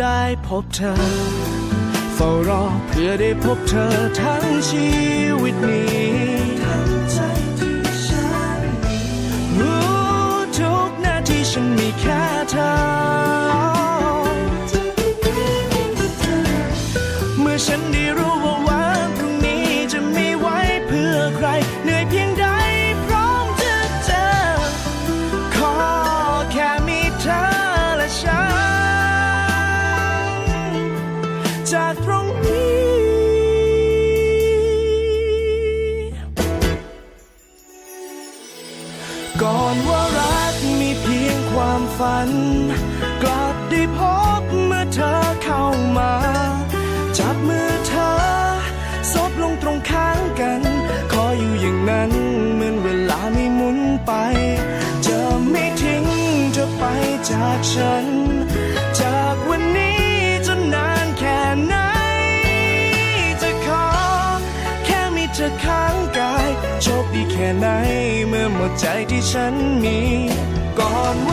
ได้พบเธอ เฝ้ารอเพื่อได้พบเธอทั้งชีวิตนี้ทั้งใจที่ฉันมีรู้ทุกนาทีฉันมีแค่เธอ เมื่อฉันได้รู้ว่าวันพรุ่งนี้จะมีไว้เพื่อใครเหนื่อยเพียง ก่อนว่ารักมีเพียงความฝัน กลับได้พบเมื่อเธอเข้ามา จับมือเธอซบลงตรงข้างกัน ขออยู่อย่างนั้นเหมือนเวลาไม่หมุนไปจะไม่ทิ้งเธอไปจากฉัน จากวันนี้จนนานแค่ไหนจะขอแค่มีเธอข้า โชคดีแค่ไหน เมื่อหมดใจที่ฉันมี ก่อนว่า